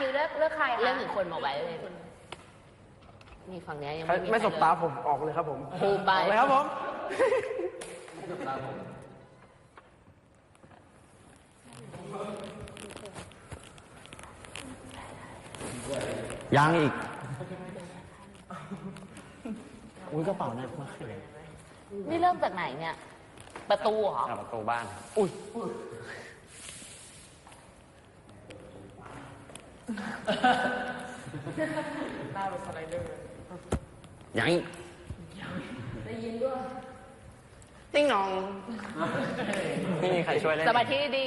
คิวเลือกเลือกใครคะเรื่องหนึ่งคนมาไว้เลยนี่ฝั่งเนี้ยยังไม่มีไม่สบใครตาเลยผมออกเลยครับผมภูมิไปออกเลยครับผม ยังอีก อุ้ยกระเป๋าหนักมากเลยนี่เริ่มจากไหนเนี่ย ประตูเหรอ อะประตูบ้าน อุ้ย ยังอีกติ้งนอง ไม่มีใครช่วยเล่นสมาธิดี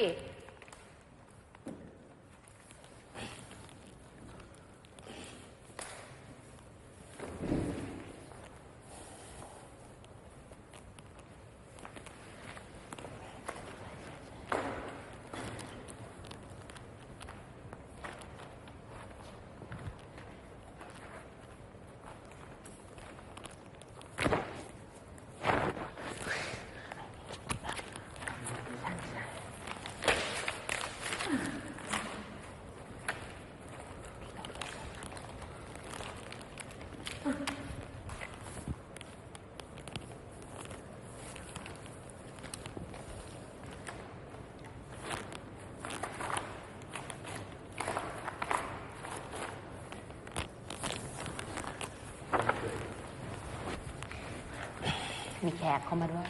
มีแขกเข้ามาด้วย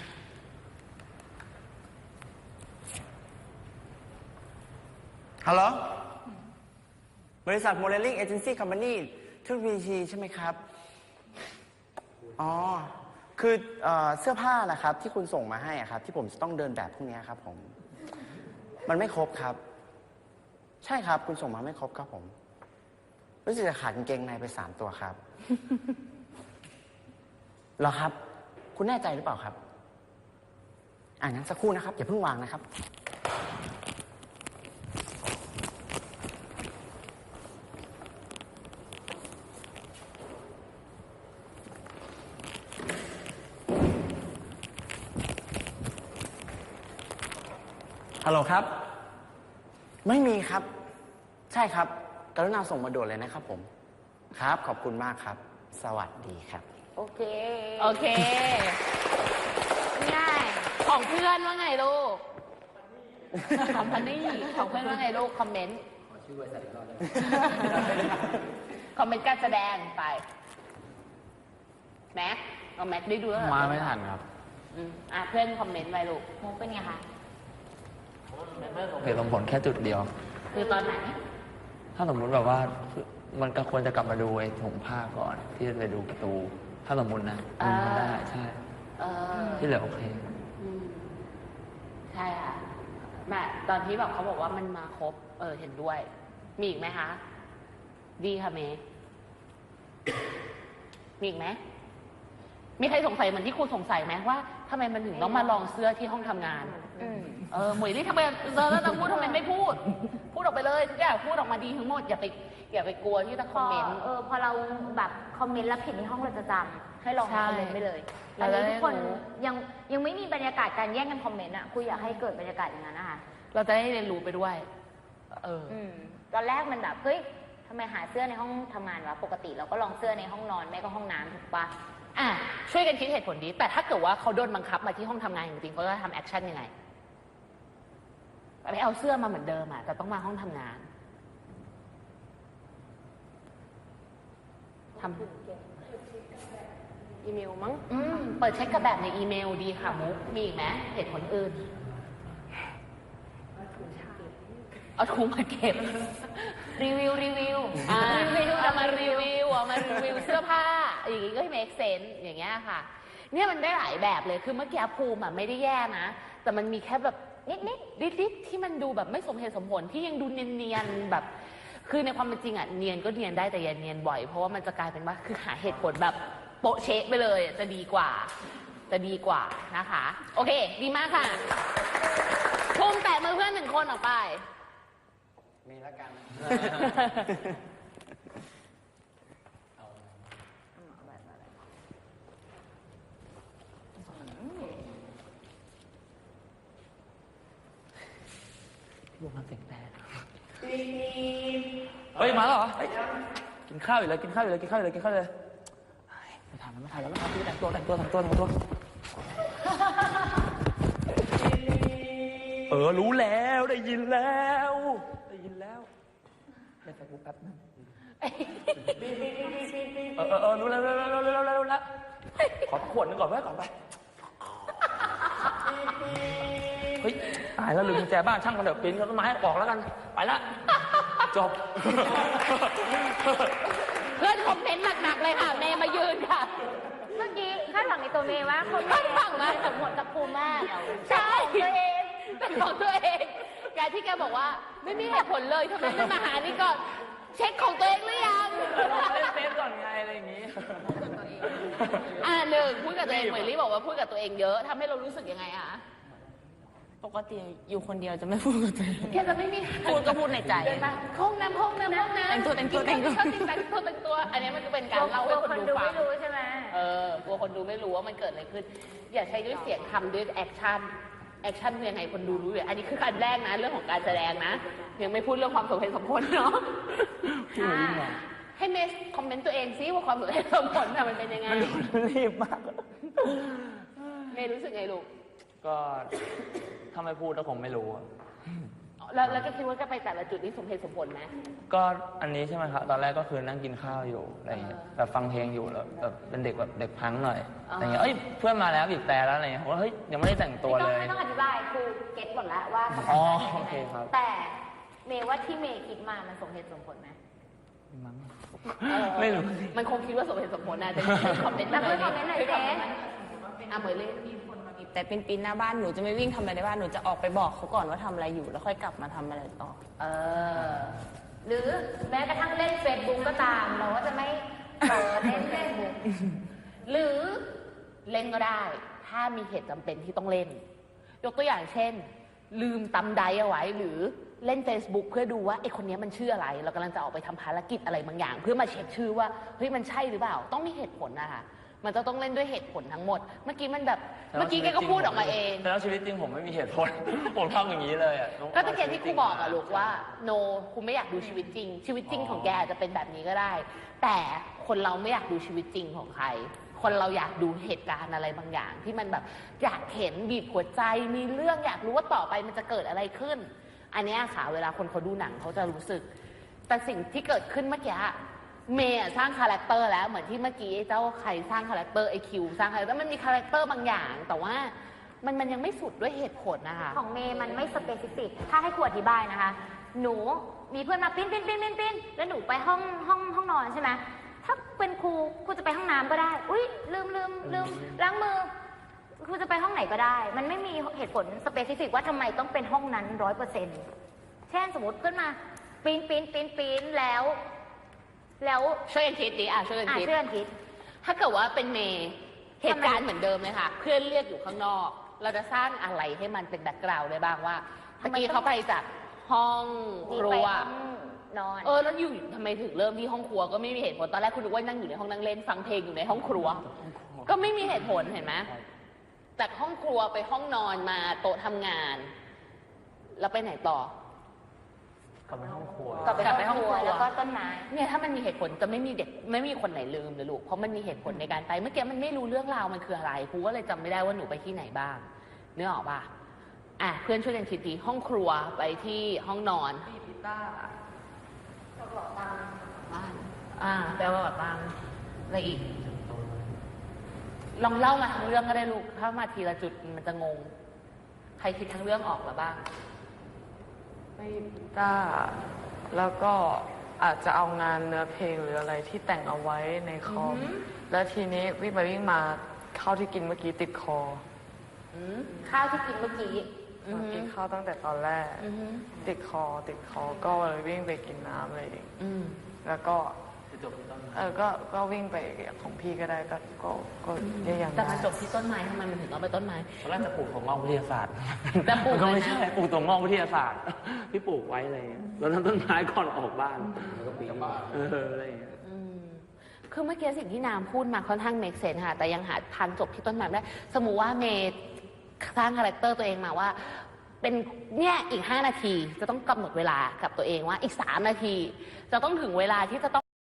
ฮัลโหล บริษัทโมเดลลิ่งเอเจนซี่คอมพานีทุกวีทีใช่ไหมครับ อ๋อ คือเอ่อเสื้อผ้านะครับ ที่คุณส่งมาให้อะครับ ที่ผมจะต้องเดินแบบพวกเนี้ยครับผม มันไม่ครบครับ ใช่ครับ คุณส่งมาไม่ครบครับผม รู้สึกจะขาดกางเกงในไปสามตัวครับ เหรอครับ คุณแน่ใจหรือเปล่าครับอ่างั้นสักครู่นะครับอย่าเพิ่งวางนะครับ ฮัลโหลครับ ไม่มีครับ ใช่ครับ กรุณาส่งมาด่วนเลยนะครับผม ครับ ขอบคุณมากครับ สวัสดีครับ โอเค โอเค ง่าย ของเพื่อนว่าไงลูกคอมพานี่ของเพื่อนว่าไงลูก คอมเมนต์คอมเมนต์การแสดงไป แม็กเอาแม็กได้ดูแล้วเหรอมาไม่ทันครับอืมอะเพื่อนคอมเมนต์ไปลูกมุกเป็นไงคะเหตุผลแค่จุดเดียว คือตอนไหน ถ้าสมมุติแบบว่ามันก็ควรจะกลับมาดูไอ้ถุงผ้าก่อน ที่จะไปดูประตู ถ้าสมมตินะอ่ามัมันได้ใช่ เออที่เหลือโอเค อืมใช่ค่ะแม่ตอนที่แบบเขาบอกว่ามันมาครบ เออเห็นด้วย มีอีกไหมคะ ดีค่ะเมย์มีอีกไหมมีใครสงสัยเหมือนที่ครูสงสัยไหมว่าทำไมมันถึงต้องมาลองเสื้อที่ห้องทำงาน อืม เออหมวยนี่ทำไมเจอแล้วต้องพูดทำไมไม่พูดพู ดออกไปเลยทุกอย่างพูดออกมาดีทั้งหมดอย่าไปอย่าไปกลัวที่จะคพอมอเมนต์ เออพอเราแบบคอมเมนต์แล้วผิดในห้องเราจะจำให้ลองใช่คอมเมนต์ไปเลยเราตอนจะนี้ทุกคนได้รู้ ยังยังไม่มีบรรยากาศการแย่งกันคอมเมนต์อะคุยอยากให้เกิดบรรยากาศอย่างนั้นนะคะเราจะได้เรียนรู้ไปด้วย เออ อืมตอนแรกมันแบบเฮ้ยทำไมหาเสื้อในห้องทำงานวะปกติเราก็ลองเสื้อในห้องนอนไม่ก็ห้องน้ำถูกปะอะช่วยกันคิดเหตุผลดี แต่ถ้าเกิดว่าเขาโดนบังคับมาที่ห้องทำงานจริงๆเขาจะทำแอคชั่นยังไง ไปเอาเสื้อมาเหมือนเดิมอะแต่ต้องมาห้องทำงานทำอีเมลมั้งอืมเปิดเช็คกับแบบในอีเมลดีค่ะมุกมีอีกไหมเหตุผลอื่นเอาถุงมาเก็บ รีวิวรีวิวอ่ารีวิวเอามารีวิวเอามารีวิวเสื้อผ้า อย่างงี้ก็ make sense อย่างเงี้ยค่ะ เนี่ยมันได้หลายแบบเลยคือเมื่อกี้ภูมิอะไม่ได้แย่นะ แต่มันมีแค่แบบ นิดนิดนิดนิดๆที่มันดูแบบไม่สมเหตุสมผลที่ยังดูเนียนๆแบบ คือในความเป็นจริงอะเนียนก็เนียนได้แต่อย่าเนียนบ่อยเพราะว่ามันจะกลายเป็นว่าคือหาเหตุผลแบบโปะเชะไปเลยอะจะดีกว่า จะดีกว่านะคะ โอเค ดีมากค่ะภูมิแตะมือเพื่อนหนึ่งคนออกไป มีแล้วกัน วมกันเสียงแต่เฮ้ยมาแล้วเหรอเฮ้ยกินข้าวอยู่เลยกินข้าวอยู่เลยกินข้าวอยู่เลยกินข้าวอยู่เลยเฮ้ยไม่ทันแล้วไม่ทันแล้วไม่ทันพี่แต่งตัวแต่งตัวแต่งตัวแต่งตัว เออรู้แล้วได้ยินแล้ว ได้ยินแล้วเล่นเฟซบุ๊กแป๊บนึงเออเออเออรู้แล้วรู้แล้วรู้แล้วรู้แล้วรู้แล้วขอขวดหนึงก่อนไว้ก่อนไปายแล้วลืมกุญแจบ้านช่างมันเถอะปีนต้นไม้ออกแล้วกัน ไปละ จบ เพื่อนคอมเมนต์หนักๆเลยค่ะเมย์มายืนค่ะ เมื่อกี้คาดหวังในตัวเมย์ว่าคนคาดหวังมากสมหมดกับภูมิมากใช่ตัวเองเป็นของตัวเองการที่แกบอกว่าไม่มีเหตุผลเลยทำไมไม่มาหานี่ก่อนเช็คของตัวเองหรือยังเล่นเฟซก่อนไงอะไรอย่างงี้อ่าหนึ่งพูดกับตัวเองเหมือนลี่บอกว่าพูดกับตัวเองเยอะทำให้เรารู้สึกยังไงอะ ปกติอยู่คนเดียวจะไม่พูดกับตัวเอง แกจะไม่มีพูดก็พูดในใจ เดินมาห้องน้ำห้องน้ำห้องน้ำแต่งตัวแต่งตัวแต่งตัวชอบแต่งตัวแต่งตัว อันนี้มันก็เป็นการเล่าให้คนคนดูดูฟัไม่งรู้ใช่ไหม เออกลัวคนดูไม่รู้ว่ามันเกิดอะไรขึ้น อย่าใช้ด้วยเสียงทำด้วยแอคชั่น แอคชั่นคือยังไงคนดูรู้อยู่อันนี้คือการแรกนะ เรื่องของการแสดงนะ ยังไม่พูดเรื่องความสมเหตุสมผลเนาะอ่าให้เมสคอมเมนต์ตัวเองซิว่าความสมเหตุสมผลน่ะมันเป็นยังไง รีบมาก เมย์รู้สึกไงลูก ก็ ถ้าไม่พูดก็คงไม่รู้อะแล้วแล้วก็คิดว่าจะไปแต่ละจุดนี้สมเหตุสมผลไหม ก็อันนี้ใช่ไหมครับ ตอนแรกก็คือนั่งกินข้าวอยู่อะไรอย่างเงี้ย แบบฟังเพลงอยู่แล้วแบบเป็นเด็กแบบเด็กพังหน่อยอ๋อออะไรเงี้ย เอ้ยเพื่อนมาแล้วบีบแต่แล้วอะไรเงี้ยผมว่าเฮ้ยยังไม่ได้แต่งตัวไม่ต้เลองยไม่ต้องอธิบายคือเก็ตหมดแล้วว่ามันอ๋อป็นยังไงโอเคครับ แต่เมย์ว่าที่เมย์คิดมามันสมเหตุสมผลไหมมั้งเออไม่รู้ มันคงคิดว่าสมเหตุสมผลนะแต่คอมเมนต์แล้วเพื่อนคอมเมนต์หน่อยเจ๊อะเหมยเลย แต่ปีนปีนหน้าบ้านหนูจะไม่วิ่งทำอะไรในบ้านหนูจะออกไปบอกเขาก่อนว่าทำอะไรอยู่ แล้วค่อยกลับมาทำอะไรต่อ เออ หรือแม้กระทั่งเล่นเฟซบุ๊กก็ตาม เราก็จะไม่เปิดเล่นเฟซบุ๊กหรือเล่นก็ได้ ถ้ามีเหตุจำเป็นที่ต้องเล่น ยกตัวอย่างเช่น ลืมตำไดเอาไว้ หรือเล่น Facebook เพื่อดูว่าไอ้คนนี้มันชื่ออะไร เรากำลังจะออกไปทำภารกิจอะไรบางอย่าง เพื่อมาเช็คชื่อว่าเฮ้ยมันใช่หรือเปล่า ต้องมีเหตุผลนะคะ มันจะต้องเล่นด้วยเหตุผลทั้งหมด เมื่อกี้มันแบบเมื่อกี้แกก็พูดออกมาเอง แต่แล้วชีวิตจริงผมไม่มีเหตุผล ผมทำอย่างนี้เลยอะก็ตะเกียบที่ครูบอกอะลูกว่า โนครูไม่อยากดูชีวิตจริง ชีวิตจริงของแกอาจจะเป็นแบบนี้ก็ได้ แต่คนเราไม่อยากดูชีวิตจริงของใคร คนเราอยากดูเหตุการณ์อะไรบางอย่าง ที่มันแบบอยากเห็นบีบหัวใจมีเรื่องอยากรู้ว่าต่อไปมันจะเกิดอะไรขึ้น อันเนี้ยค่ะเวลาคนเขาดูหนังเขาจะรู้สึก แต่สิ่งที่เกิดขึ้นเมื่อกี้อะ เมย์อะสร้างคาแรคเตอร์แล้วเหมือนที่เมื่อกี้ไอ้เจ้าใครสร้างคาแรคเตอร์ไอคิวสร้างคาแรคเตอร์มันมีคาแรคเตอร์บางอย่าง แต่ว่ามันมันยังไม่สุดด้วยเหตุผลนะคะ ของเมย์มันไม่สเปซิฟิก ถ้าให้ครูอธิบายนะคะ หนูมีเพื่อนมาปิ้นปิ้นปิ้นปิ้นปิ้นแล้วหนูไปห้องห้องห้องนอนใช่ไหมถ้าเป็นครูครูจะไปห้องน้ำก็ได้ อุ้ยลืมลืมลืมล้างมือ ครูจะไปห้องไหนก็ได้ มันไม่มีเหตุผลสเปซิฟิกว่าทำไมต้องเป็นห้องนั้นร้อยเปอร์เซ็นต์เช่นสมมติเพื่อนมาปิ้นปิ้นปิ้นปิ้นแล้ว แล้วช่วยกันคิดดิอะช่วยกันอ่าคิด เชื่อนคิด ถ้าเกิดว่าเป็นเมย์เหตุการณ์เหมือนเดิมเลยค่ะ เพื่อนเรียกอยู่ข้างนอก เราจะสร้างอะไรให้มันเป็นแบ็กกราวด์ได้บ้างว่าทำเมื่อไมกี้ต้องเขาไปจากห้องคดีรัไปวห้องนอน เออแล้วอยู่ทำไมถึงเริ่มที่ห้องครัวก็ไม่มีเหตุผลตอนแรกคุณนึกว่านั่งอยู่ในห้องนั่งเล่นฟังเพลงอยู่ในห้องครัว ก็ไม่มีเหตุผลเห็นไหมจากห้องครัวไปห้องนอนมาโต๊ะทำงาน แล้วไปไหนต่อก ลับไปห้องครัวกลับไปกลับไปห้ห้อองงคครัรัววแล้วก็ต้นไม้เนี่ยถ้ามันมีเหตุผลจะไม่มีเด็กไม่มีคนไหนลืมเลยลูกเพราะมันมีเหตุผลในการไปเมื่อกี้มันไม่รู้เรื่องราวมันคืออะไรครูก็เลยจำไม่ได้ว่าหนูไปที่ไหนบ้างเนื้อออกป่ะอะเพื่อนช่วยกันคิดดีห้องครัวไปที่ห้องนอนบ้านอ่าแปลว่าแบบบ้างอะไรอีก ลองเล่ามาทั้งเรื่องก็ได้ลูกถ้ามาทีละจุดมันจะงง ใครคิดทั้งเรื่องออกแล้วบ้าง ไม่ได้แล้วก็อาจจะเอางานเนื้อเพลงหรืออะไรที่แต่งเอาไว้ในคอมแล้วทีนี้วิ่งไปวิ่งมาข้าวที่กินเมื่อกี้ติดคออืมข้าวที่กินเมื่อกี้อือหือกินข้าวตั้งแต่ตอนแรกอือหือติดคอติดคอก็เลยวิ่งไปกินน้ำอะไรเอ งอืมแล้วก็เออก็ก็วิ่งไปของพี่ก็ได้ก็ก็ก็ยังยังแต่ได้มันจบที่ต้นไม้ทำไมมันถึงต้องไปต้นไม้ตอนแรกจะปลูกถั่วงอกวิทยาศาสตร์จะปลูกก็อะไรไม่นะใช่ปลูกถั่วงอกวิทยาศาสตร์พี่ปลูกไว้อะไรเงี้ยแล้วนั้นต้นไม้ก่อนออกบ้านแล้วก็ปีนเอออะไรเงี้ยอืมคือเมื่อกี้สิ่งที่นามพูดมาค่อนข้างเมกเซนค่ะ แต่ยังหาทางจบที่ต้นไม้ไม่ได้ สมมุติว่าเมย์สร้างคาแรคเตอร์ตัวเองมาว่า เป็นเนี่ยอีก 5 นาทีจะต้องกำหนดเวลากับตัวเองว่าอีก 3 นาที จะต้องถึงเวลาที่จะต้อง